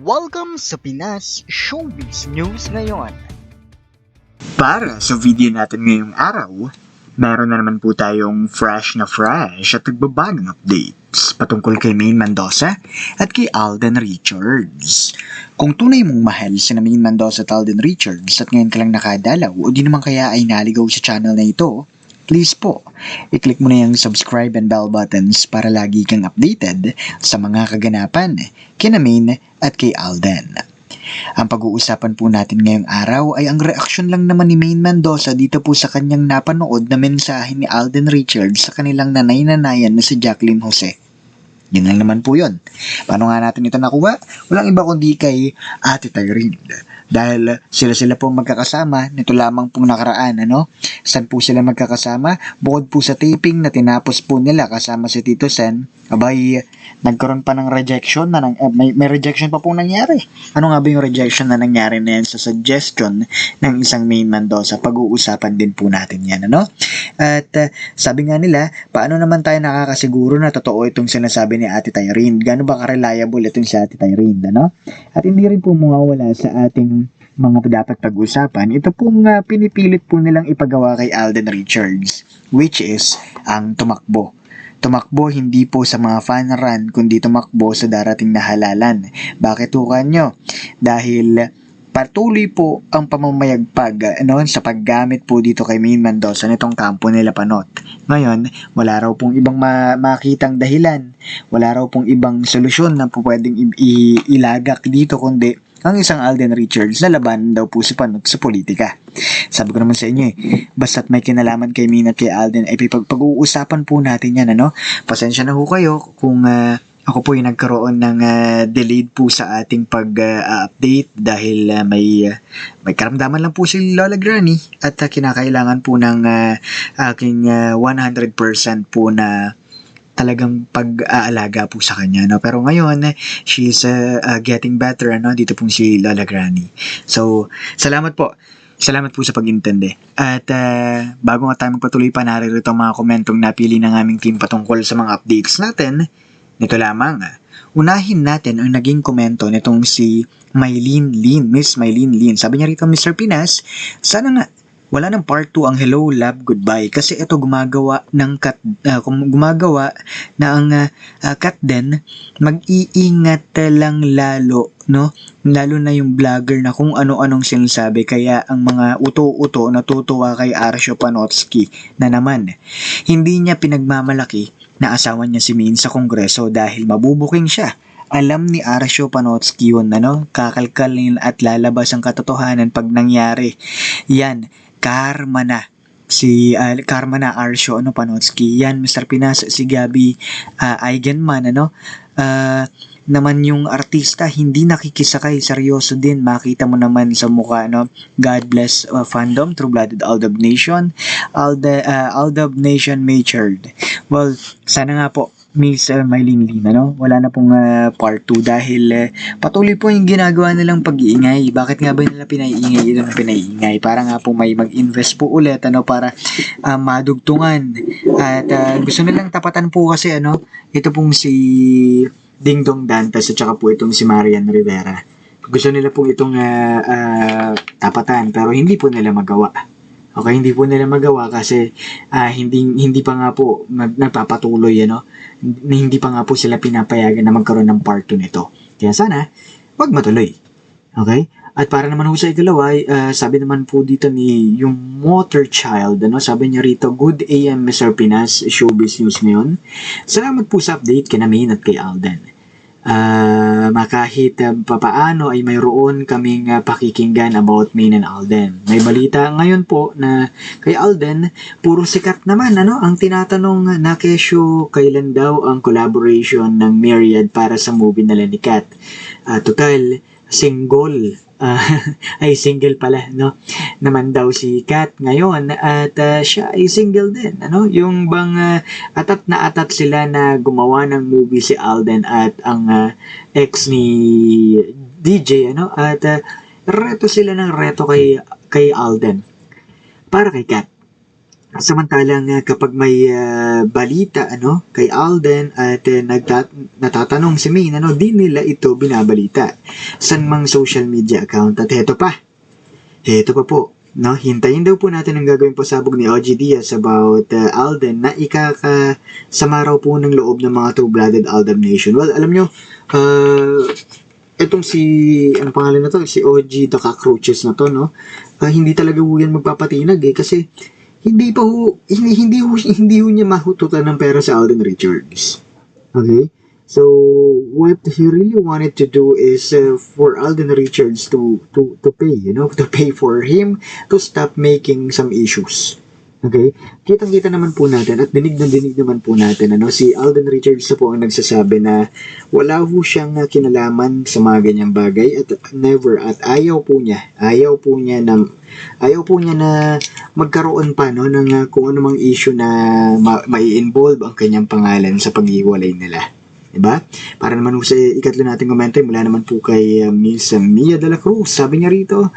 Welcome sa Pinas Showbiz News ngayon. Para sa video natin ngayong araw, meron na naman po tayong fresh na fresh at nagbabagong updates patungkol kay Maine Mendoza at kay Alden Richards. Kung tunay mong mahal si Maine Mendoza at Alden Richards at ngayon ka lang nakadalaw o di naman kaya ay naligaw sa channel na ito, please po, i-click mo na yung subscribe and bell buttons para lagi kang updated sa mga kaganapan kina Maine at kay Alden. Ang pag-uusapan po natin ngayong araw ay ang reaksyon lang naman ni Maine Mendoza dito po sa kanyang napanood na mensahe ni Alden Richards sa kanilang nanay-nanayan na si Jacqueline Jose. Yun lang naman po yun. Paano nga natin ito nakuha? Walang iba kundi kay Ate Tyrene. Dahil sila-sila po magkakasama, nito lamang pong nakaraan, ano? Saan po sila magkakasama? Bukod po sa taping na tinapos po nila kasama si Tito Sen, abay, nagkaroon pa ng rejection na nang, eh, may, may rejection pa pong nangyari. Ano nga ba yung rejection na nangyari na yan sa suggestion ng isang main Mendoza? Pag-uusapan din po natin yan, ano? At uh, sabi nga nila, paano naman tayo nakakasiguro na totoo itong sinasabi ni Ate Tyrene? Gaano ba ka-reliable itong si Ate Tyrene, ano? At hindi rin po mawawala sa ating mga dapat pag-usapan, ito pong uh, pinipilit po nilang ipagawa kay Alden Richards, which is ang tumakbo. Tumakbo hindi po sa mga fan run, kundi tumakbo sa darating na halalan. Bakit po kanyo? Dahil patuloy po ang pamamayagpag ano, sa paggamit po dito kay Maine Mendoza nitong kampo nila Panot. Ngayon, wala raw pong ibang ma- makitang dahilan, wala raw pong ibang solusyon na po pwedeng ilagak dito kundi ang isang Alden Richards na laban daw po si Panot sa politika. Sabi ko naman sa inyo eh, basta't may kinalaman kay Mina kay Alden ay pag- pag-uusapan po natin yan ano. Pasensya na ho kayo kung ah, ako po yung nagkaroon ng ah, delayed po sa ating pag-update dahil ah, may ah, may karamdaman lang po si Lola Granny at ah, kinakailangan po ng ah, aking ah, 100% po na talagang pag-aalaga po sa kanya no pero ngayon she's uh, uh, getting better ano dito pong si Lola Granny so salamat po Salamat po sa pag-intindi. At uh, bago nga tayo magpatuloy pa, naririto ang mga komentong napili ng aming team patungkol sa mga updates natin. Nito lamang, ah, unahin natin ang naging komento nitong si Mylene Lin, Miss Mylene Lin. Sabi niya rito, Mr. Pinas, sana nga wala ng part 2 ang Hello Love Goodbye kasi ito gumagawa ng cut kum- gumagawa na ang ah, cut din mag-iingat lang lalo no lalo na yung vlogger na kung ano-anong sinasabi kaya ang mga uto-uto natutuwa kay Arsio Panotsky na naman hindi niya pinagmamalaki na asawa niya si Min sa kongreso dahil mabubuking siya alam ni Arsio Panotsky yun, ano? Kakalkalin at lalabas ang katotohanan pag nangyari. Yan, karma na. Si uh, Karma na Arsio ano Panotsky. Yan, Mr. Pinas, si Gabi uh, Eigenman, ano? Uh, naman yung artista hindi nakikisakay seryoso din makita mo naman sa mukha no God bless uh, fandom True Blooded Aldab Nation Alda, uh, Aldab Nation matured well sana nga po Miss uh, Mylene Lin, ano? Wala na pong uh, part 2 dahil uh, patuloy po yung ginagawa nilang pag-iingay. Bakit nga ba nila pinaiingay ito ng pinaiingay? Para nga po may mag-invest po ulit, ano? Para uh, madugtungan. At uh, gusto nilang tapatan po kasi, ano? Ito pong si Ding Dong Dantas at saka po itong si Marian Rivera. Gusto nila pong itong uh, uh, tapatan pero hindi po nila magawa. Okay, hindi po nila magawa kasi uh, hindi hindi pa nga po mag, nagpapatuloy ano. Hindi pa nga po sila pinapayagan na magkaroon ng part 2 nito. Kaya sana wag matuloy. Okay? At para naman ho sa ikalawa, uh, sabi naman po dito ni yung Motor Child, ano, sabi niya rito, Good AM Mr. Pinas, Showbiz News ngayon. Salamat po sa update kay Namin at kay Alden. Uh, makahit uh, papaano ay mayroon kaming uh, pakikinggan about Main and Alden. May balita ngayon po na kay Alden, puro sikat naman ano ang tinatanong na kesyo kailan daw ang collaboration ng Myriad para sa movie nila ni Kat. Uh, total, single. Uh, ay single pala no? Naman daw si Kat ngayon at uh, siya ay single din ano? Yung bang uh, atat na atat sila na gumawa ng movie si Alden at ang uh, ex ni DJ ano? At uh, reto sila ng reto kay kay Alden. Para kay Kat Samantalang uh, kapag may uh, balita ano kay Alden at uh, nagtat- natatanong si Maine ano di nila ito binabalita sa mang social media account. At heto pa heto pa po no hintayin daw po natin ang gagawin pasabog ni OG Diaz about uh, Alden na ikakasama raw po ng loob ng mga True-Blooded Alden Nation. Well alam nyo uh, etong si ano pangalan na to? Si OG the Cockroaches na to no? Ah, hindi talaga po yan magpapatinag eh kasi hindi pa ho, hindi, hindi ho, hindi ho niya mahututan ng pera sa Alden Richards. Okay? So, what he really wanted to do is uh, for Alden Richards to, to, to pay, you know, to pay for him to stop making some issues. Okay? Kitang-kita naman po natin at dinig na dinig naman po natin ano si Alden Richards na po ang nagsasabi na wala ho siyang kinalaman sa mga ganyang bagay at never at ayaw po niya ayaw po niya ng ayaw po niya na magkaroon pa no ng uh, kung ano mang issue na ma- mai-involve ang kanyang pangalan sa paghiwalay nila. 'Di ba? Para naman ho sa ikatlo nating komento mula naman po kay uh, Miss Mia de la Cruz. Sabi niya rito,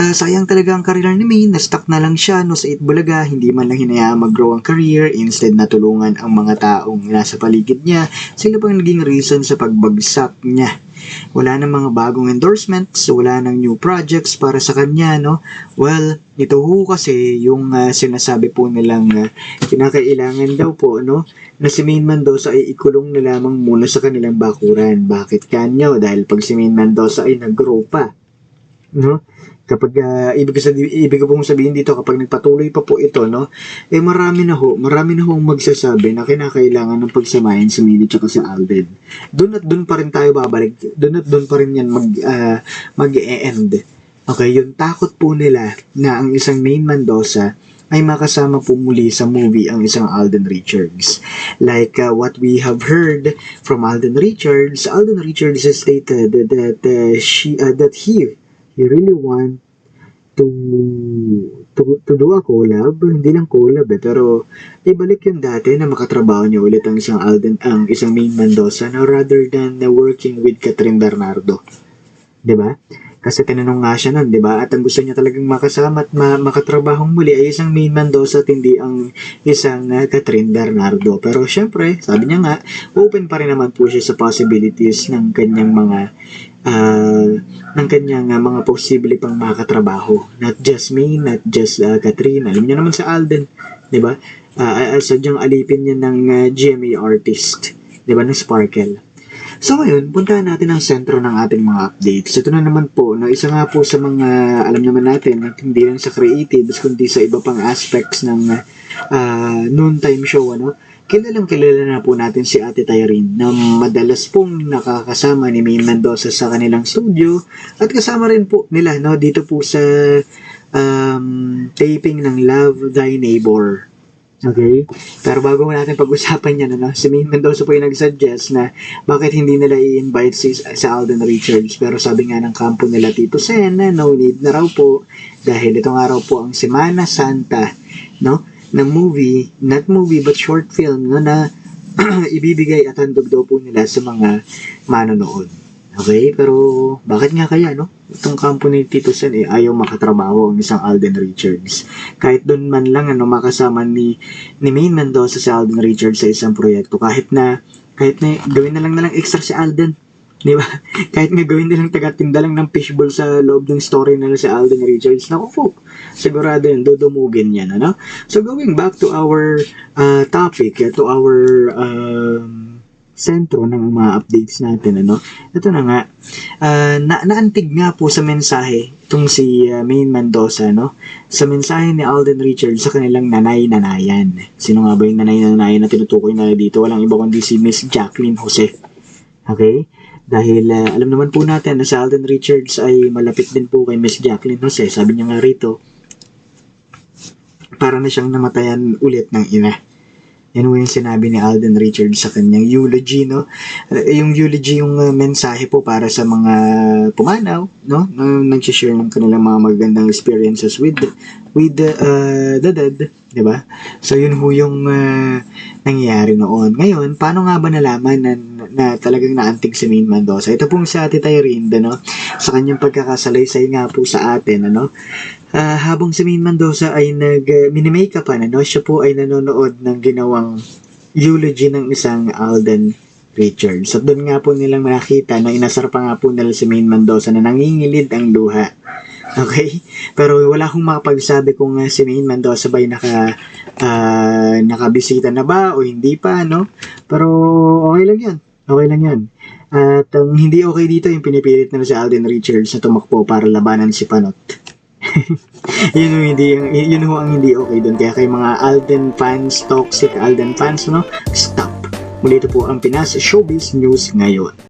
ah, sayang talaga ang career ni May, na-stuck na lang siya no sa Itbulaga, hindi man lang hinayaan mag-grow ang career, instead na tulungan ang mga taong nasa paligid niya. Sila pang naging reason sa pagbagsak niya. Wala nang mga bagong endorsements, wala nang new projects para sa kanya, no? Well, ito ho kasi yung ah, sinasabi po nilang ah, kinakailangan daw po, no? Na si Main Mendoza ay ikulong na lamang muna sa kanilang bakuran. Bakit kanyo? Dahil pag si Main Mendoza ay nag-grow pa, no? Kapag ah, ibig sabihin, ibig ko pong sabihin dito kapag nagpatuloy pa po ito, no? Eh marami na ho, marami na ho magsasabi na kinakailangan ng pagsamahin si Mili at si Alden. Doon at doon pa rin tayo babalik. Doon at doon pa rin yan mag ah, mag-e-end. Okay, yung takot po nila na ang isang main Mendoza ay makasama po muli sa movie ang isang Alden Richards. Like uh, what we have heard from Alden Richards, Alden Richards has stated that uh, she uh, that he he really want to to to do a collab, hindi lang collab eh, pero ibalik yung dati na makatrabaho niya ulit ang isang Alden, ang isang main Mendoza na rather than na working with Catherine Bernardo. ba? Kasi tinanong nga siya nun, di ba? At ang gusto niya talagang makasama at ma- makatrabahong muli ay isang main Mendoza at hindi ang isang uh, Catherine Bernardo. Pero syempre, sabi niya nga, open pa rin naman po siya sa possibilities ng kanyang mga ah, ng kanyang uh, mga posible pang makatrabaho. Not just me, not just uh, Catherine. Alam niyo naman sa Alden, di ba? Uh, sadyang alipin niya ng uh, GMA artist, di ba, ng Sparkle. So ngayon, puntahan natin ang sentro ng ating mga updates. Ito na naman po, no, isa nga po sa mga, alam naman natin, na hindi lang sa creatives, kundi sa iba pang aspects ng uh, noontime show, ano, kilalang kilala na po natin si Ate Tyrene na madalas pong nakakasama ni May Mendoza sa kanilang studio at kasama rin po nila no dito po sa um, taping ng Love Thy Neighbor. Okay? Pero bago natin pag-usapan yan, ano, si May Mendoza po yung nag-suggest na bakit hindi nila i-invite si, si Alden Richards. Pero sabi nga ng kampo nila Tito Sen no need na raw po dahil itong araw po ang Semana Santa, no? Ng movie, not movie but short film no, na ibibigay at handog daw po nila sa mga manonood. Okay, pero bakit nga kaya, no? Itong kampo ni Tito Sen, eh, ayaw makatrabaho ang isang Alden Richards. Kahit doon man lang, ano, makasama ni, ni Main Mendoza si Alden Richards sa isang proyekto. Kahit na, kahit na, gawin na lang na lang extra si Alden. Di ba? Kahit nga gawin nilang taga-tinda lang ng fishbowl sa loob ng story nila si Alden Richards. Naku po, sigurado yun, dudumugin yan, ano? So, going back to our uh, topic, eh, to our um, sentro ng mga updates natin, ano? Ito na nga, uh, na naantig nga po sa mensahe itong si uh, Main Mendoza, no? Sa mensahe ni Alden Richards sa kanilang nanay-nanayan. Sino nga ba yung nanay-nanayan na tinutukoy na dito? Walang iba kundi si Miss Jacqueline Jose. Okay? Dahil uh, alam naman po natin na si Alden Richards ay malapit din po kay Miss Jacqueline Jose. Sabi niya nga rito, para na siyang namatayan ulit ng ina. Yan yung sinabi ni Alden Richards sa kanyang eulogy, no? Uh, Yung eulogy, yung uh, mensahe po para sa mga pumanaw, no? Na nagsishare ng kanilang mga magandang experiences with with uh, the dead, 'di ba? So yun ho yung ah, nangyayari noon. Ngayon, paano nga ba nalaman na, na talagang naantig si Maine Mendoza? Ito pong sa Ate Tyrene, no? Sa kanyang pagkakasalaysay nga po sa atin, ano? Ah, habang si Maine Mendoza ay nag uh, ano? Siya po ay nanonood ng ginawang eulogy ng isang Alden Richards. At doon nga po nilang nakita na inasar pa nga po nila si Maine Mendoza na nangingilid ang luha. Okay? Pero wala akong makapagsabi kung uh, si Maine Mendoza ba naka, ah, nakabisita na ba o hindi pa, no? Pero okay lang yun. Okay lang yun. At ang hindi okay dito yung pinipilit nila si Alden Richards na tumakbo para labanan si Panot. yun yung hindi yun, yun ho ang hindi okay doon kaya kay mga Alden fans toxic Alden fans no? Stop. Muli ito po ang Pinas Showbiz News ngayon